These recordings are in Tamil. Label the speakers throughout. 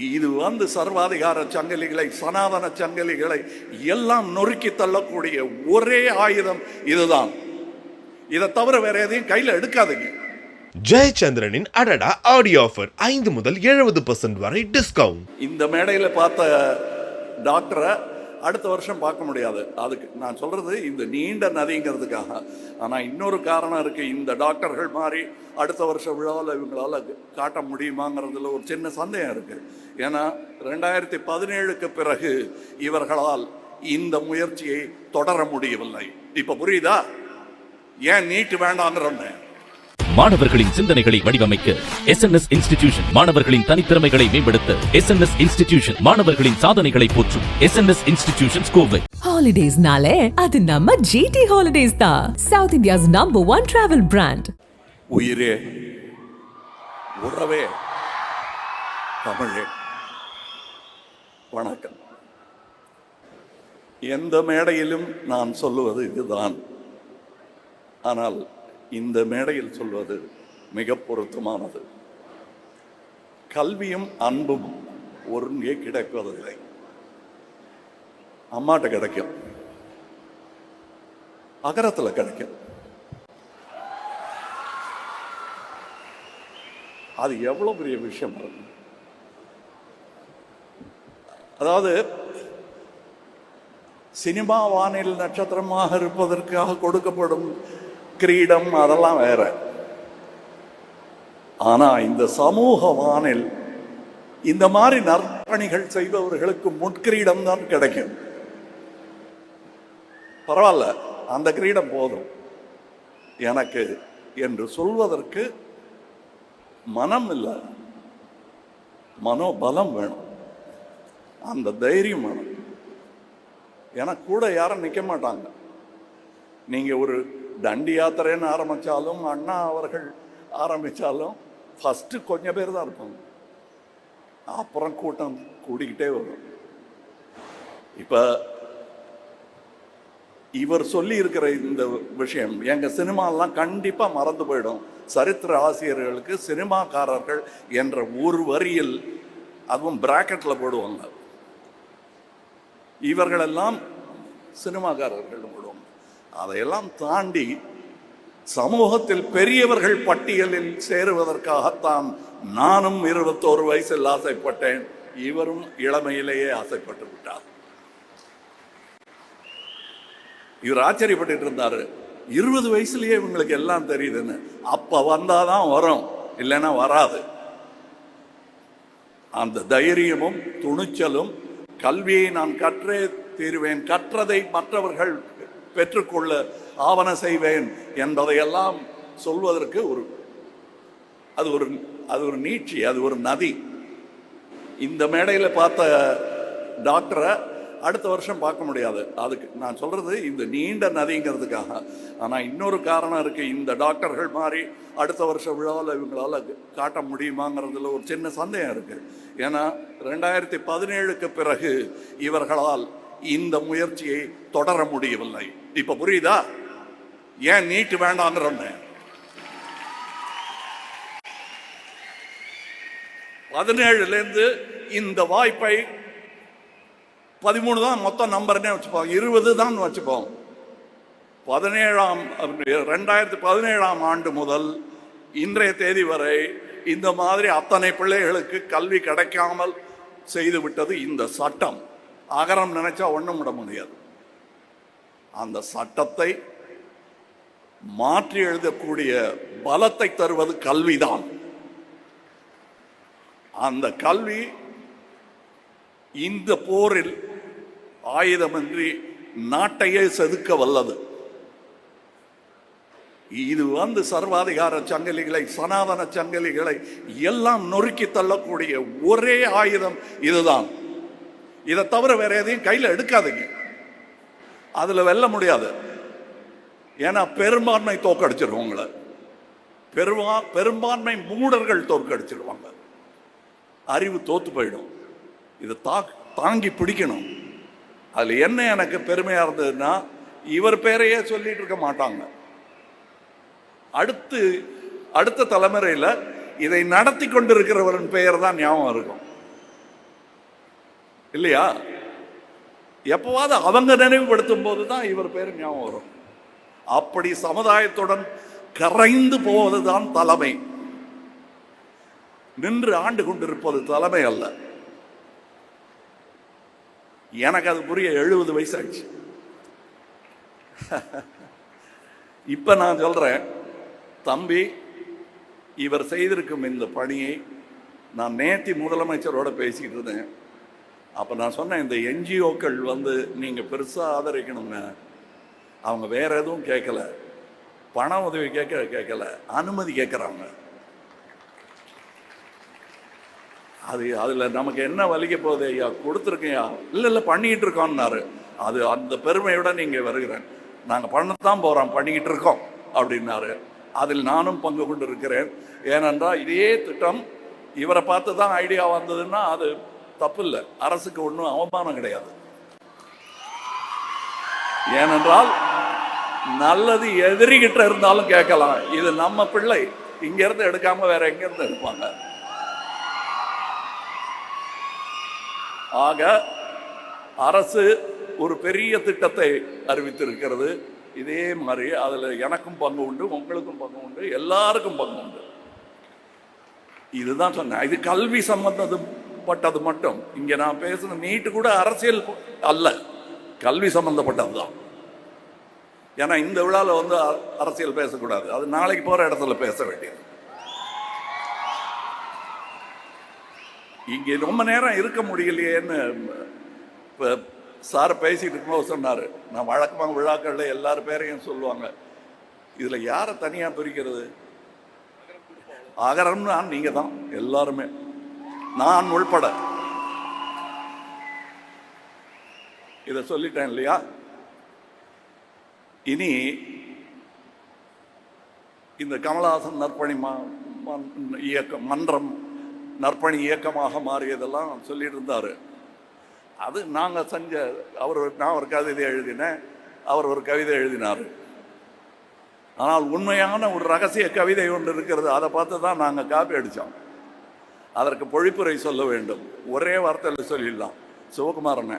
Speaker 1: இது வந்து சர்வாதிகார சங்கிலிகளை சனாதன சங்கிலிகளை எல்லாம் நொறுக்கி தள்ளக்கூடிய ஒரே ஆயுதம் இதுதான். இதை தவிர வேற எதையும் கையில் எடுக்காதீங்க.
Speaker 2: ஜெயச்சந்திரனின் அடடா ஆடியோ ஆஃபர் ஐந்து முதல் எழுபது வரை டிஸ்கவுண்ட்
Speaker 1: இந்த மேடையில் பார்த்த டாக்டரை அடுத்த வருஷம் பார்க்க முடியாது. அதுக்கு நான் சொல்றது இந்த நீண்ட நதிங்கிறதுக்காக. ஆனால் இன்னொரு காரணம் இருக்கு. இந்த டாக்டர்கள் மாதிரி அடுத்த வருஷ விழாவில் இவங்களால காட்ட முடியுமாங்கிறதுல ஒரு சின்ன சந்தேகம் இருக்கு. ஏன்னா ரெண்டாயிரத்தி பதினேழுக்கு பிறகு இவர்களால் இந்த முயற்சியை தொடர முடியவில்லை. இப்போ புரியுதா? ஏன் நீட்டு வேண்டாங்கிறோன்னு?
Speaker 3: மாணவர்களின் சிந்தனைகளை வடிவமைக்க எஸ் என் எஸ் இன்ஸ்டிடியூஷன் மாணவர்களின் தனித்திறமைகளை மேம்படுத்த எஸ் என் எஸ் இன்ஸ்டிடியூஷன் மாணவர்களின் சாதனைகளை போற்றும் S N S institution Kovai
Speaker 4: ஹாலிடேஸ்னாலே அது நம்ம ஜிடி ஹாலிடேஸ் தான். South India's number one travel brand
Speaker 1: உயிரே உறவே தமிழே. வணக்கம். எந்த மேடையிலும் நான் சொல்லுவது இதுதான். ஆனால் இந்த மேடையில் சொல்வது மிக பொருத்தமானது. கல்வியும் அன்பும் ஒருங்கே கிடைப்பதில்லை அம்மாட்ட கிடைக்கும். அகரத்தில் கிடைக்கும். அது எவ்வளோ பெரிய விஷயம் பாருங்க. அதாவது சினிமா வானில் நட்சத்திரமாக இருப்பதற்காக கொடுக்கப்படும் கிரீடம் அதெல்லாம் வேற. ஆனா இந்த சமூக வானில் இந்த மாதிரி நற்பணிகள் செய்பவர்களுக்கு முட்கிரீடம் தான் கிடைக்கும். பரவாயில்ல அந்த கிரீடம் போதும். எனக்கு என்று சொல்வதற்கு மனம் இல்லை மனோபலம் வேணும். அந்த தைரியம் வேணும் ஏன்னா கூட யாரும் நிற்க மாட்டாங்க. நீங்க ஒரு தண்டி யாத்திரைன்னு ஆரம்பிச்சாலும் அண்ணா அவர்கள் ஆரம்பிச்சாலும் ஃபர்ஸ்ட் கொஞ்சம் பேர் தான் இருப்பாங்க. அப்புறம் கூட்டம் கூடிக்கிட்டே வரும். இப்ப இவர் சொல்லி இருக்கிற இந்த விஷயம் எங்க சினிமாலாம் கண்டிப்பா மறந்து போயிடும். சரித்திர ஆசிரியர்களுக்கு சினிமாக்காரர்கள் என்ற ஒரு வரியில் அதுவும் பிராக்கெட்டில் போடுவாங்க. இவர்களெல்லாம் சினிமாக்காரர்கள் போடுவாங்க அதையெல்லாம் தாண்டி சமூகத்தில் பெரியவர்கள் பட்டியலில் சேருவதற்காகத்தான் நானும் இருபத்தோரு வயசில் ஆசைப்பட்டேன். இவரும் இளமையிலேயே ஆசைப்பட்டு விட்டார். இவர் ஆச்சரியப்பட்டு இருந்தாரு. இருபது வயசுலயே இவங்களுக்கு எல்லாம் தெரியுதுன்னு. அப்ப வந்தாதான் வரும் இல்லைன்னா வராது. அந்த தைரியமும் துணிச்சலும் கல்வியை நான் கற்றே தீருவேன் கற்றதை மற்றவர்கள் பெற்றுக்கொள்ள ஆவண செய்வேன் என்பதையெல்லாம் சொல்வதற்கு ஒரு அது ஒரு அது ஒரு நீட்சி அது ஒரு நதி. இந்த மேடையில் பார்த்த டாக்டரை அடுத்த வருஷம் பார்க்க முடியாது. அதுக்கு நான் சொல்கிறது இந்த நீண்ட நதிங்கிறதுக்காக. ஆனால் இன்னொரு காரணம் இருக்குது இந்த டாக்டர்கள் மாதிரி அடுத்த வருஷம் விழாவில் இவங்களால் காட்ட முடியுமாங்கிறதுல ஒரு சின்ன சந்தேகம் இருக்குது ஏன்னா ரெண்டாயிரத்தி பதினேழுக்கு பிறகு இவர்களால் இந்த முயற்சியை தொடர முடியவில்லை. இப்போ புரியுதா? ஏன் நீட்டு வேண்டாங்கிறோன்னு? பதினேழுலேருந்து இந்த வாய்ப்பை பதிமூணு தான் மொத்தம் நம்பர்னே வச்சுப்போம். இருபது தான் வச்சுப்போம். பதினேழாம் ரெண்டாயிரத்தி பதினேழாம் ஆண்டு முதல் இன்றைய தேதி வரை இந்த மாதிரி அத்தனை பிள்ளைகளுக்கு கல்வி கிடைக்காமல் செய்துவிட்டது இந்த சட்டம். அகரம் நினைச்சா ஒண்ணும் விட முடியாது. அந்த சட்டத்தை மாற்றி எழுதக்கூடிய பலத்தை தருவது கல்விதான். அந்த கல்வி இந்த போரில் ஆயுதமின்றி நாட்டையே செதுக்க வல்லது. இது வந்து சர்வாதிகார சங்கிலிகளை சனாதன சங்கிலிகளை எல்லாம் நொறுக்கி தள்ளக்கூடிய ஒரே ஆயுதம் இதுதான். இதை தவிர வேற எதையும் கையில் எடுக்காதீங்க. அதில் வெல்ல முடியாது. ஏன்னா பெரும்பான்மை தோக்கடிச்சிருவோம் உங்களை. பெருமா பெரும்பான்மை மூடர்கள் தோற்கடிச்சிருவாங்க. அறிவு தோத்து போயிடும். இதை தா தாங்கி பிடிக்கணும். அதில் என்ன எனக்கு பெருமையாக இருந்ததுன்னா இவர் பேரையே சொல்லிட்டு இருக்க மாட்டாங்க. அடுத்து அடுத்த தலைமுறையில் இதை நடத்தி கொண்டிருக்கிறவரின் பெயர் தான் ஞாபகம் இருக்கும். இல்லையா? எப்பவாவது அவங்க நினைவுபடுத்தும் போது தான் இவர் பேர் ஞாபகம் வரும். அப்படி சமுதாயத்துடன் கரைந்து போவதுதான் தலைமை. நின்று ஆண்டு கொண்டிருப்பது தலைமை அல்ல. எனக்கு அது புரிய எழுபது வயசாச்சு இப்போ நான் சொல்கிறேன் தம்பி இவர் செய்திருக்கும் இந்த பணியை நான் நேத்தி முதலமைச்சரோடு பேசிக்கிட்டு இருந்தேன். அப்போ நான் சொன்னேன் இந்த என்ஜிஓக்கள் வந்து நீங்கள் பெருசாக ஆதரிக்கணுங்க. அவங்க வேற எதுவும் கேட்கல பண உதவி கேட்க கேட்கல. அனுமதி கேட்குறாங்க. அது அதில் நமக்கு என்ன வலிக்க போகுது ஐயா? கொடுத்துருக்கையா இல்லை இல்ல பண்ணிக்கிட்டு இருக்கோம்னாரு அது அந்த பெருமையோட நீங்க வருகிறேன். நாங்க பண்ணத்தான் போகிறோம் பண்ணிக்கிட்டு இருக்கோம் அப்படின்னாரு. அதில் நானும் பங்கு கொண்டு இருக்கிறேன் ஏனென்றால் இதே திட்டம் இவரை பார்த்து தான் ஐடியா வந்ததுன்னா அது தப்பு இல்லை அரசுக்கு ஒன்றும் அவமானம் கிடையாது. ஏனென்றால் நல்லது எதிரிகிட்ட இருந்தாலும் கேட்கலாம். இது நம்ம பிள்ளை. இங்கேருந்து எடுக்காமல் எடுக்காம வேற எங்கேருந்து எடுப்பாங்க? ஆக அரசு ஒரு பெரிய திட்டத்தை அறிவித்திருக்கிறது. இதே மாதிரி அதுல எனக்கும் பங்கு உண்டு உங்களுக்கும் பங்கு உண்டு எல்லாருக்கும் பங்கு உண்டு. இதுதான் சொன்னேன். இது கல்வி சம்பந்தப்பட்டது மட்டும். இங்க நான் பேசுன நீட்டு கூட அரசியல் அல்ல. கல்வி சம்பந்தப்பட்டது தான். ஏன்னா இந்த விழாவில் வந்து அ- அரசியல் பேசக்கூடாது. அது நாளைக்கு போற இடத்துல பேச வேண்டியது. இங்கே ரொம்ப நேரம் இருக்க முடியலையேன்னு இப்போ சார் பேசிட்டு இருக்கும்போது சொன்னார் நான் வழக்கமாக விழாக்களில் எல்லார் பேரையும் சொல்லுவாங்க. இதில் யாரை தனியாக பிரிக்கிறது? அகரம்னா நீங்கள் தான் எல்லாருமே. நான் உள்பட. இதை சொல்லிட்டேன் இல்லையா? இனி இந்த கமலஹாசன் நற்பணி ம- இயக்கம் மன்றம் நற்பணி இயக்கமாக மாறியதெல்லாம் சொல்லிட்டு இருந்தார் அது நாங்கள் செஞ்ச அவர் நான் ஒரு கவிதை எழுதினேன் அவர் ஒரு கவிதை எழுதினார். ஆனால் உண்மையான ஒரு ரகசிய கவிதை ஒன்று இருக்கிறது அதை பார்த்து தான் நாங்கள் காப்பி அடித்தோம் அதற்கு பொழிப்புரை சொல்ல வேண்டும். ஒரே வார்த்தையில் சொல்லிடலாம். சிவகுமாரனை.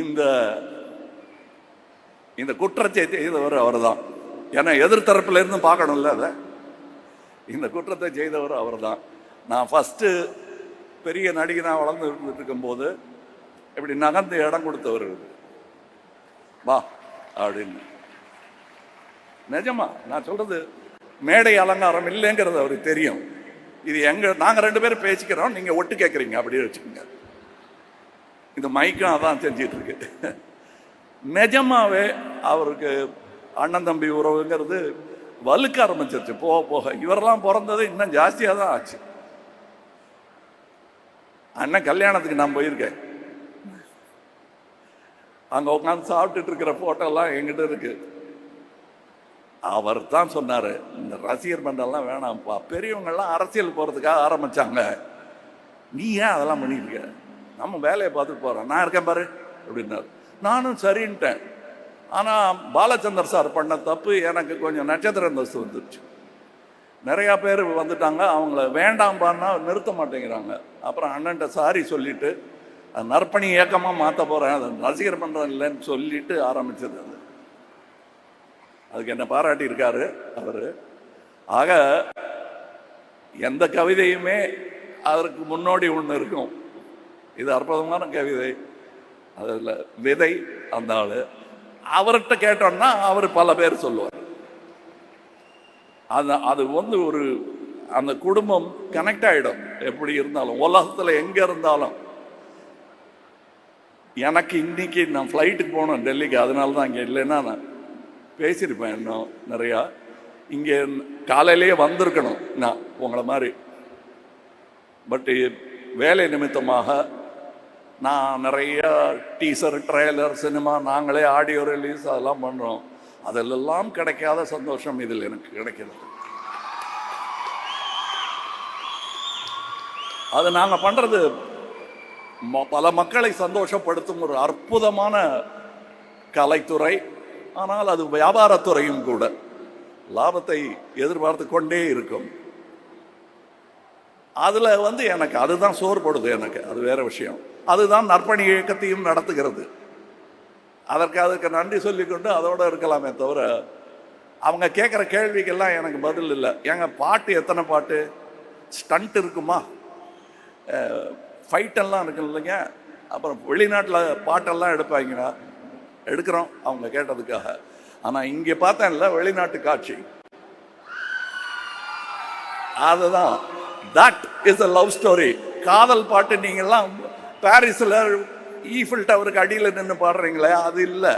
Speaker 1: இந்த இந்த குற்றத்தை செய்தவர் அவர்தான். ஏன்னா எதிர்த்தரப்புல இருந்து பார்க்கணும்ல அதை? இந்த குற்றத்தை செய்தவர் அவர்தான். நான் ஃபஸ்ட்டு பெரிய நடிகனாக வளர்ந்து இருந்துட்டு இருக்கும்போது இப்படி நகர்ந்து இடம் கொடுத்தவர் வா அப்படின்னு. நிஜமா நான் சொல்றது மேடை அலங்காரம் இல்லைங்கிறது அவருக்கு தெரியும். இது எங்க நாங்க ரெண்டு பேரும் பேசிக்கிறோம் நீங்க ஒட்டு கேட்குறீங்க அப்படியே வச்சுக்கோங்க. இந்த மைக்கும் அதான் செஞ்சிட்டு இருக்கு. நிஜமாவே அவருக்கு அண்ணன் தம்பி உறவுங்கிறது வலுக்க ஆரம்பிச்சிருச்சு. போக போக இவரெல்லாம் பிறந்தது இன்னும் ஜாஸ்தியாக தான் ஆச்சு. அண்ணன் கல்யாணத்துக்கு நான் போயிருக்கேன். அங்கே உட்காந்து சாப்பிட்டுட்டு இருக்கிற போட்டோ எங்கிட்ட இருக்கு. அவர் தான் சொன்னார் இந்த ரசிகர் மண்டலாம் வேணாம்ப்பா. பெரியவங்கள்லாம் அரசியல் போகிறதுக்காக ஆரம்பித்தாங்க நீ ஏன் அதெல்லாம் பண்ணியிருக்க நம்ம வேலையை பார்த்துட்டு போகிறோம் நான் இருக்கேன் பாரு அப்படின்னாரு. நானும் சரின்ட்டேன். ஆனால் பாலச்சந்தர் சார் பண்ண தப்பு எனக்கு கொஞ்சம் நட்சத்திர அந்தஸ்து வந்துருச்சு. நிறையா பேர் வந்துட்டாங்க அவங்கள வேண்டாம்பான்னா நிறுத்த மாட்டேங்கிறாங்க. அப்புறம் அண்ணன்ட்ட சாரி சொல்லிட்டு அது நற்பணி இயக்கமாக மாற்ற போகிறேன் அது ரசிகர் மன்றம் இல்லைன்னு சொல்லிட்டு ஆரம்பித்தது அது. அதுக்கு என்ன பாராட்டியிருக்காரு அவர். ஆக எந்த கவிதையுமே அதற்கு முன்னோடி ஒன்று இருக்கும். இது அற்புதமான கவிதை. அதில் விதை அந்த ஆள். அவர்கிட்ட கேட்டோம்னா அவர் பல பேர் சொல்லுவார். அது அது வந்து ஒரு அந்த குடும்பம் கனெக்ட் ஆகிடும் எப்படி இருந்தாலும் உலகத்தில் எங்கே இருந்தாலும். எனக்கு இன்னைக்கு நான் ஃப்ளைட்டுக்கு போனோம் டெல்லிக்கு அதனால தான் இங்கே இல்லைன்னா நான் பேசியிருப்பேன் இன்னும் நிறையா. இங்கே காலையிலேயே வந்திருக்கணும் நான் உங்களை மாதிரி. பட் வேலை நிமித்தமாக நான் நிறைய டீசர் ட்ரெய்லர் சினிமா நாங்களே ஆடியோ ரிலீஸ் அதெல்லாம் பண்ணுறோம் அதிலெல்லாம் கிடைக்காத சந்தோஷம் இதில் எனக்கு கிடைக்கிறது. அது நாங்கள் பண்ணுறது பல மக்களை சந்தோஷப்படுத்தும் ஒரு அற்புதமான கலைத்துறை. ஆனால் அது வியாபாரத்துறையும் கூட. லாபத்தை எதிர்பார்த்து கொண்டே இருக்கும். அதில் வந்து எனக்கு அதுதான் சோறுபடுது எனக்கு. அது வேறு விஷயம். அதுதான் நற்பணி இயக்கத்தையும் நடத்துகிறது. அதற்கு அதற்கு நன்றி சொல்லிக்கொண்டு அதோடு இருக்கலாமே தவிர அவங்க கேட்குற கேள்விக்கெல்லாம் எனக்கு பதில் இல்லை. ஏங்க பாட்டு எத்தனை பாட்டு? ஸ்டண்ட் இருக்குமா? ஃபைட்டெல்லாம் இருக்கு இல்லைங்க. அப்புறம் வெளிநாட்டில் பாட்டெல்லாம் எடுப்பாங்கன்னா எடுக்கிறோம் அவங்க கேட்டதுக்காக. ஆனால் இங்கே பார்த்தேன்ல வெளிநாட்டு காட்சி. அதுதான். That is a love story காதல் பாட்டு நீங்கள்லாம் பாரிஸில் ஈஃபில் டவருக்கு அடியில் நின்று பாடுறீங்களே அது இல்லை.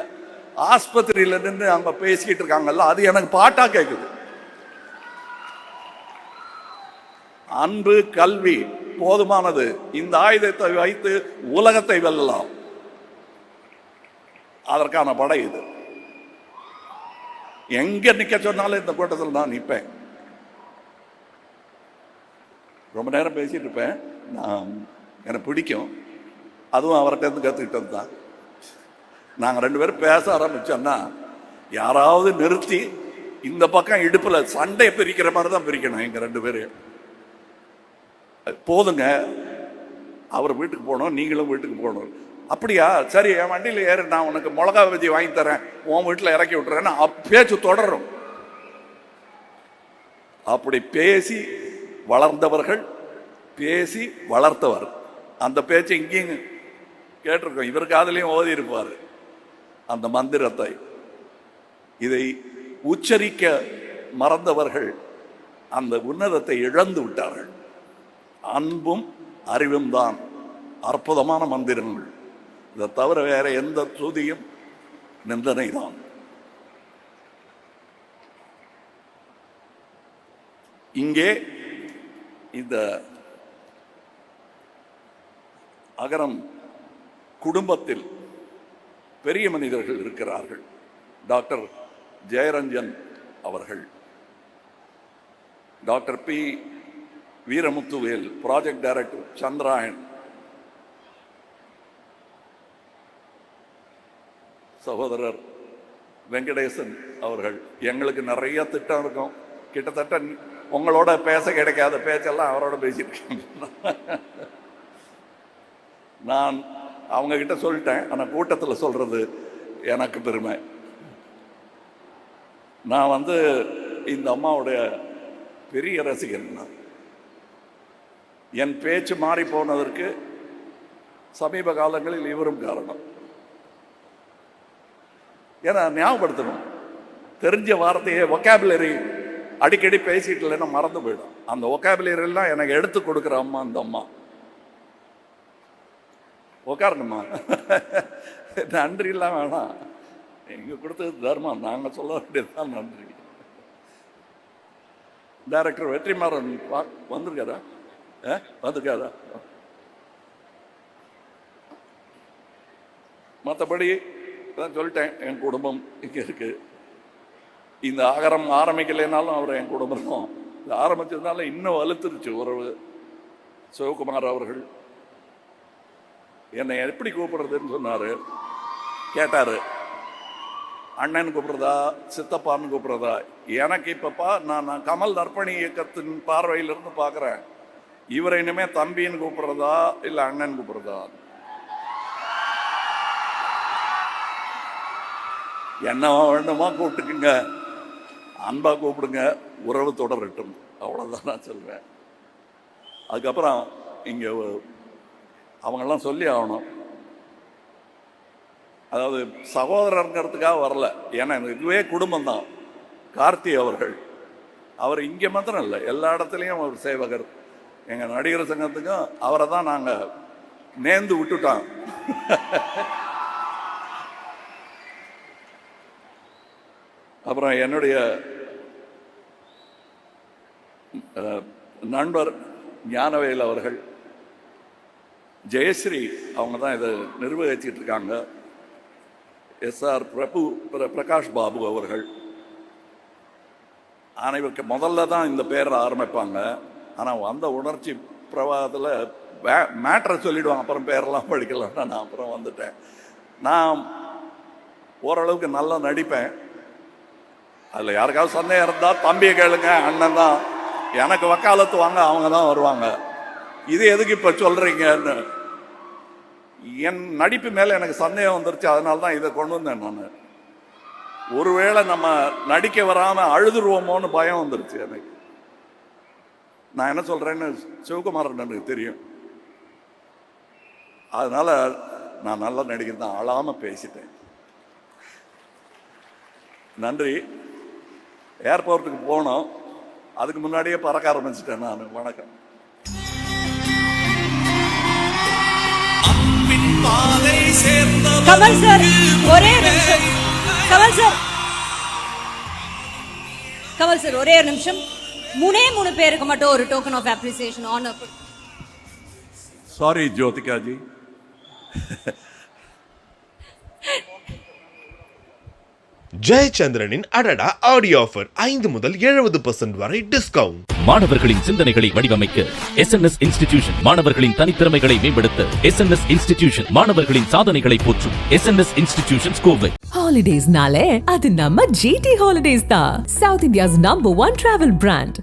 Speaker 1: ஆஸ்பத்திரியில் நின்று அங்கே பேசிக்கிட்டு இருக்காங்கல்ல அது எனக்கு பாட்டாக கேட்குது அன்பு கல்வி போதுமானது. இந்த ஆயுதத்தை வைத்து உலகத்தை வெல்லலாம். அதற்கான படை இது. எங்க நிக்க சொன்னாலும் இந்த கூட்டத்தில் நான் நிற்பேன் ரொம்ப நேரம் பேசிகிட்டு இருப்பேன். நான் எனக்கு பிடிக்கும். அதுவும் அவர்கிட்ட இருந்து கற்றுக்கிட்டது தான். நாங்கள் ரெண்டு பேரும் பேச ஆரம்பித்தோன்னா யாராவது நிறுத்தி இந்த பக்கம் இடுப்பில் சண்டையை பிரிக்கிற மாதிரி தான் பிரிக்கணும் எங்கள் ரெண்டு பேரையும் போதுங்க. அவர் வீட்டுக்கு போகணும் நீங்களும் வீட்டுக்கு போகணும். அப்படியா? சரி என் வண்டியில் ஏறு நான் உனக்கு மிளகா விதி வாங்கி தரேன். உன் வீட்டில் இறக்கி விட்டுறேன்னு பேச்சு தொடரும். அப்படி பேசி வளர்ந்தவர்கள் பேசி வளர்த்தவர். அந்த பேச்சை இங்கேயும் கேட்டிருக்கோம். இவர் காதலையும் ஓதி இருப்பார் அந்த மந்திரத்தை. இதை உச்சரிக்க மறந்தவர்கள் அந்த உன்னதத்தை இழந்து விட்டார்கள். அன்பும் அறிவும் தான் அற்புதமான மந்திரங்கள். இதை தவிர வேற எந்த துதியும் நிந்தனை தான். இங்கே இந்த அகரம் குடும்பத்தில் பெரிய மனிதர்கள் இருக்கிறார்கள். டாக்டர் ஜெயரஞ்சன் அவர்கள். Doctor P Veeramuthuvel project director Chandrayaan. சகோதரர் வெங்கடேசன் அவர்கள். எங்களுக்கு நிறைய திட்டம் இருக்கும். கிட்டத்தட்ட உங்களோட பேச கிடைக்காத பேச்செல்லாம் அவரோட பேசியிருக்கேன் நான் அவங்க கிட்ட சொல்லிட்டேன் ஆனால் கூட்டத்தில் சொல்றது எனக்கு பெருமை. நான் வந்து இந்த அம்மாவுடைய பெரிய ரசிகன் நான். என் பேச்சு மாறி போனதற்கு சமீப காலங்களில் இவரும் காரணம். ஏன்னா ஞாபகப்படுத்தணும். தெரிஞ்ச வார்த்தையை ஒக்காபுலரி அடிக்கடி பேசிட்டு இல்லைன்னா மறந்து போயிடும். அந்த vocabulary எல்லாம் எனக்கு எடுத்து கொடுக்குற அம்மா அந்த அம்மா. உட்காரணுமா இல்லாம வேணாம். எங்க கொடுத்தது தர்மம். நாங்கள் சொல்ல வேண்டியதுதான் நன்றி. டைரக்டர் வெற்றிமாறன் வந்திருக்காரா? ஆ வந்திருக்காரா? மற்றபடி தான் சொல்லிட்டேன். என் குடும்பம் இங்கே இருக்குது இந்த ஆகரம் ஆரம்பிக்கலைனாலும் அவர் என் குடும்பம் இருக்கும் இது ஆரம்பிச்சதுனால இன்னும் வலுத்துருச்சு உறவு. சிவகுமார் அவர்கள் என்னை எப்படி கூப்பிடுறதுன்னு சொன்னார். கேட்டார். அண்ணன் கூப்பிடுறதா சித்தப்பான்னு கூப்பிடுறதா? எனக்கு இப்பப்பா நான் நான் கமல் நற்பணி இயக்கத்தின் பார்வையிலிருந்து பார்க்குறேன். இவரை இனிமே தம்பின்னு கூப்பிடுறதா இல்லை அண்ணன் கூப்பிடுறதா? என்ன வேண்டுமா கூப்பிட்டுக்குங்க. அன்பாக கூப்பிடுங்க உறவு தொடரட்டும் அவ்வளோதான் நான் சொல்வேன். அதுக்கப்புறம் இங்கே அவங்கெல்லாம் சொல்லி ஆகணும். அதாவது சகோதரருங்கிறதுக்காக வரல. ஏன்னா இதுவே குடும்பம் தான் கார்த்தி அவர்கள். அவர் இங்கே மாத்திரம் இல்லை. எல்லா இடத்துலையும் அவர் சேவகர். எங்கள் நடிகர் சங்கத்துக்கும் அவரை தான் நாங்கள் நேர்ந்து விட்டுட்டோம். அப்புறம் என்னுடைய நண்பர் ஞானவேல் அவர்கள் ஜெயஸ்ரீ அவங்க தான் இதை நிர்வகிச்சிட்டு இருக்காங்க. எஸ்ஆர் பிரபு பிரகாஷ் பாபு அவர்கள். அனைவருக்கு முதல்ல தான் இந்த பேரை ஆரம்பிப்பாங்க. ஆனால் வந்த உணர்ச்சி பிரவாகத்தில் மேட்ரை சொல்லிவிடுவாங்க அப்புறம் பேரெல்லாம் படிக்கலாம்னா நான் அப்புறம் வந்துட்டேன். நான் ஓரளவுக்கு நல்லா நடிப்பேன். அதில் யாருக்காவது சந்தேகம் இருந்தால் தம்பியை கேளுங்க அண்ணன் தான். எனக்கு வக்காலத்து வாங்க அவங்க தான் வருவாங்க. இது எதுக்கு இப்போ சொல்கிறீங்கன்னு என் நடிப்பு மேலே எனக்கு சந்தேகம் வந்துருச்சு அதனால தான் இதை கொண்டு வந்தேன் நான். ஒருவேளை நம்ம நடிக்க வராமல் அழுதுருவோமோன்னு பயம் வந்துருச்சு எனக்கு. நான் என்ன சொல்கிறேன்னு சிவகுமாரன் எனக்கு தெரியும். அதனால் நான் நல்லா நடிகர் தான் அழாமல் பேசிட்டேன். நன்றி. ஏர்போர்ட்டுக்கு போனோம். அதுக்கு முன்னாடியே பறக்க ஆரம்பிச்சிட்டேன் நான். வணக்கம்.
Speaker 5: கமல் சார் ஒரே நிமிஷம். கமல் சார் கமல் சார் ஒரே ஒரு நிமிஷம். மூணே மூணு பேருக்கு மட்டும் ஒரு token of appreciation honour
Speaker 1: sorry ஜோதிகாஜி
Speaker 2: ஜெயச்சந்திரனின் அடடா ஆடியோ ஆஃபர் ஐந்து முதல் எழுபது பர்சன்ட் வரை டிஸ்கவுண்ட்
Speaker 3: மாணவர்களின் சிந்தனைகளை வடிவமைக்க எஸ்என்எஸ் இன்ஸ்டிடியூஷன் மாணவர்களின் தனித்திறமைகளை மேம்படுத்த எஸ்என்எஸ் இன்ஸ்டிடியூஷன் மாணவர்களின் சாதனைகளை போற்றும் எஸ்என்எஸ் இன்ஸ்டிடியூஷன் கோவை.
Speaker 4: ஹாலிடேஸ்னாலே அது நம்ம ஜிடி ஹாலிடேஸ் தான். South India's number one travel brand